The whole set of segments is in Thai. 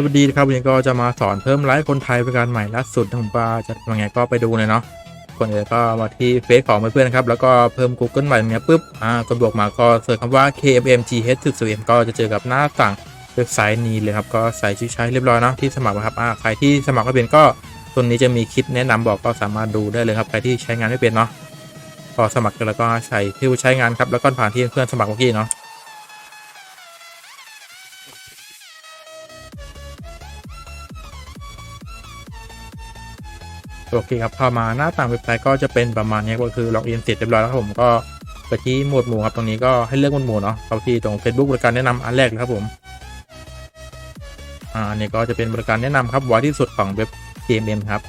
สวัสดีครับวันนี้ก็จะมาสอนเพิ่มไลฟ์คนไทยเป็นการใหม่ล่าสุดที่ผมว่าจะทำยังไงก็ไปดูเลยเนาะก่อนอื่นก็มาที่เฟซของเพื่อนๆครับ แล้วก็เพิ่ม Google ใหม่เนี้ยปุ๊บอ่ากดบวกมาก็เสิร์ชคำว่า KMMGH จุดมก็จะเจอกับหน้าต่างเว็บไซต์นี้เลยครับ ก็ใส่ชื่อใช้เรียบร้อยเนาะที่สมัครนะครับอ่าใครที่สมัครไม่เป็นก็ตัวนี้จะมีคลิปแนะนำบอกก็สามารถดูได้เลยครับใครที่ใช้งานไม่เป็นเนาะพอสมัครแล้วก็ใส่ที่ใช้งานครับแล้วก็ผ่านที่เพื่อนสมัครเมื่อกี้เนาะ โอเคครับเข้ามาหน้าต่างเว็บไซต์ก็จะเป็นประมาณนี้ก็คือล็อกอินเสร็จเรียบร้อยแล้วครับผมก็ไปที่หมวดหมู่ครับตรงนี้ก็ให้เลือกหมวดหมู่เนาะเข้าที่ตรง Facebook บริการแนะนำอันแรกเลยครับผมอ่าอันนี้ก็จะเป็นบริการแนะนำครับไวที่สุดของเว็บ KMM ครับ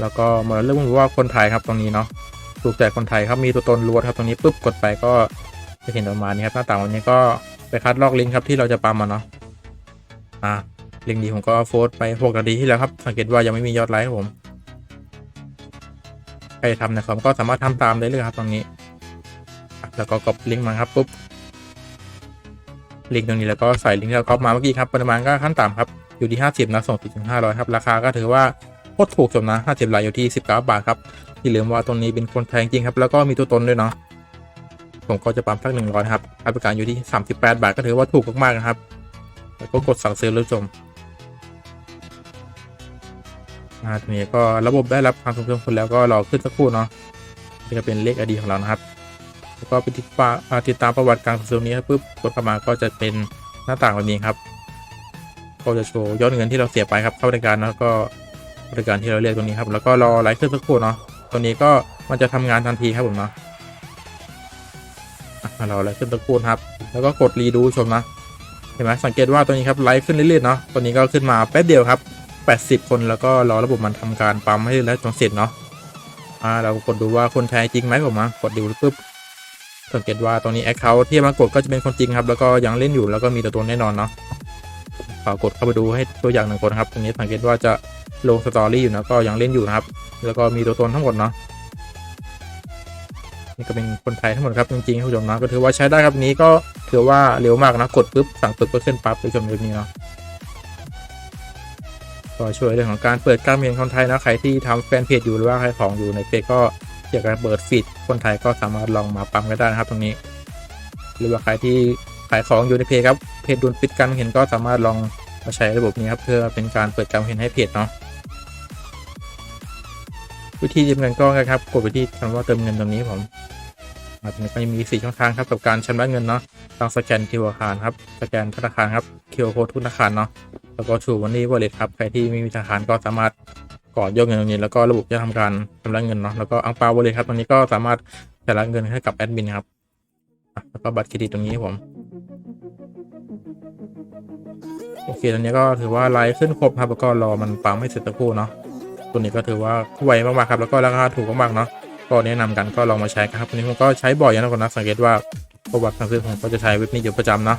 แล้วก็มาเลือกหมวดหมู่ว่าคนไทยครับตรงนี้เนาะถูกใจคนไทยครับมีตัวตนล้วนครับตรงนี้ปุ๊บกดไปก็จะเห็นประมาณนี้ครับหน้าต่างวันนี้ก็ไปคัดลอกลิงก์ครับที่เราจะปั๊มมาเนาะอ่า ลิงก์ดีผมก็โพสต์ไป6นาทีที่แล้วครับ สังเกตว่ายังไม่มียอดไลค์ครับผม ใครทำนะครับก็สามารถทำตามได้เลยครับตรงนี้ แล้วก็กดลิงก์มาครับปุ๊บ ลิงก์ตรงนี้แล้วก็ใส่ลิงก์ที่เราก๊อปมาเมื่อกี้ครับ ปริมาณก็ขั้นต่ำครับ อยู่ที่ 50นะส่งถึง500 ครับ ราคาก็ถือว่าโคตรถูกสมนะ50ลายอยู่ที่ 19 บาทครับที่าลืมว่าตรงนี้เป็นคนแพงจริงครับ แล้วก็มีตัวตนด้วยเนาะผมก็จะปั๊มสัก100ครับค่าบริการอยู่ที่ 38 บาทก็ถือว่าถูกมากๆนะครับ แล้วก็กดสั่งซื้อเลยชม อ่าทีนี้ก็ระบบได้รับความสมบูรณ์คนแล้วก็รอขึ้นสักครู่เนาะนี่ก็เป็นเลขอดีของเรานะครับ แล้วก็ไปติดต่อติดตามประวัติการสมบูรณ์นี้ปุ๊บกดเข้ามาก็จะเป็นหน้าต่างแบบนี้ครับก็จะโชว์ยอดเงินที่เราเสียไปครับเข้าบริการแล้วก็บริการที่เราเรียกตรงนี้ครับ แล้วก็รอไลฟ์ขึ้นสักครู่เนาะตัวนี้ก็มันจะทำงานทันทีครับผมเนาะอะเราไลฟ์ขึ้นสักครู่ครับ แล้วก็กดรีดูชมนะเห็นไหมสังเกตว่าตัวนี้ครับไลฟ์ขึ้นเรื่อยๆเนาะตัวนี้ก็ขึ้นมาแป๊บเดียวครับ 80 คนแล้วก็รอระบบมันทำการปั๊มให้แล้วจนเสร็จเนาะอ่าเรากดดูว่าคนแท้จริงไหมผมมากดดูปุ๊บสังเกตว่าตรงนี้แอคเคาท์ที่มากดก็จะเป็นคนจริงครับ แล้วก็ยังเล่นอยู่แล้วก็มีตัวตนแน่นอนเนาะขอกดเข้าไปดูให้ตัวอย่างหนึ่งคนครับตรงนี้สังเกตว่าจะลงสตอรี่อยู่นะก็ยังเล่นอยู่นะครับ แล้วก็มีตัวตนทั้งหมดเนาะนี่ก็เป็นคนไทยทั้งหมดครับจริงๆคุณผู้ชมนะก็ถือว่าใช้ได้ครับนี้ก็ถือว่าเร็วมากนะกดปุ๊บสั่งปุ๊บก็ขึ้นปั๊บคุณผู้ชมแบบนี้เนาะ ก็ช่วยเรื่องของการเปิดการเรียนคนไทยนะใครที่ทำแฟนเพจอยู่หรือว่าใครของอยู่ในเพจก็อยากจะเปิดฟีดคนไทยก็สามารถลองมาปั๊มกันได้นะครับตรงนี้ หรือว่าใครที่ขายของอยู่ในเพจครับเพจดุนปิดการเห็นก็สามารถลองมาใช้ระบบนี้ครับเพื่อเป็นการเปิดการเห็นให้เพจเนาะวิธีเติมเงินก็ง่ายครับกดไปที่คำว่าเติมเงินตรงนี้ผมอ่าตรงนี้ก็จะมีสี่ช่องทางครับกับการชำระเงินเนาะทางสแกนคิวอาคารครับสแกนธนาคารครับคิวโค้ดทุกธนาคารเนาะ แล้วก็ชูวันนี้วอลเล็ตครับใครที่ไม่มีธนาคารก็สามารถกดยกเงินตรงนี้แล้วก็ระบบจะทำการชำระเงินเนาะแล้วก็อังเปาวอลเล็ตครับตรงนี้ก็สามารถชำระเงินให้กับแอดมินครับแล้วก็บัตรเครดิตตรงนี้ผมโอเคตอนนี้ก็ถือว่าไลฟ์ขึ้นครบครับแล้วก็รอมันปั๊มให้เสร็จตะคู่เนาะตัวนี้ก็ถือว่าไวมากๆครับแล้วก็ราคาถูกมากๆเนาะก็แนะนำกันก็ลองมาใช้กันครับตัวนี้ผมก็ใช้บ่อยนะคนนะสังเกตว่าประวัติการซื้อผมก็จะใช้เว็บนี้อยู่ประจำเนาะ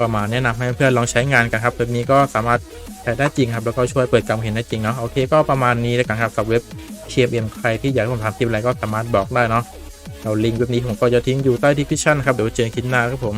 ประมาณแนะนำให้เพื่อนลองใช้งานกันครับเว็บนี้ก็สามารถใช้ได้จริงครับ แล้วก็ช่วยเปิดการเห็นได้จริงเนาะโอเคก็ประมาณนี้แล้วกันครับสำหรับเว็บ KFM ใครที่อยากให้ผมทำคลิปอะไรก็สามารถบอกได้เนาะเราลิงก์เว็บนี้ผมก็จะทิ้งอยู่ใต้ดีคริปชั่นครับเดี๋ยวเจอคลิปหน้าครับผม